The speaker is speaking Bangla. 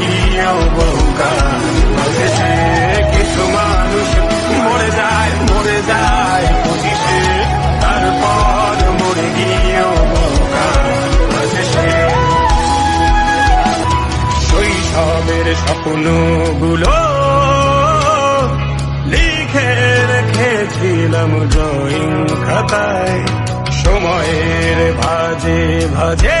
গিয়েও বহুকাল শেষে কিছু মানুষ মরে যায় মরে যায় পঁচিশে তারপর মরে গিয়েও বহুকাল শেষে শৈশবের স্বপ্নগুলো লিখে রেখেছিলাম ড্রয়িং খাতায়। সময়ের ভাজে ভাজে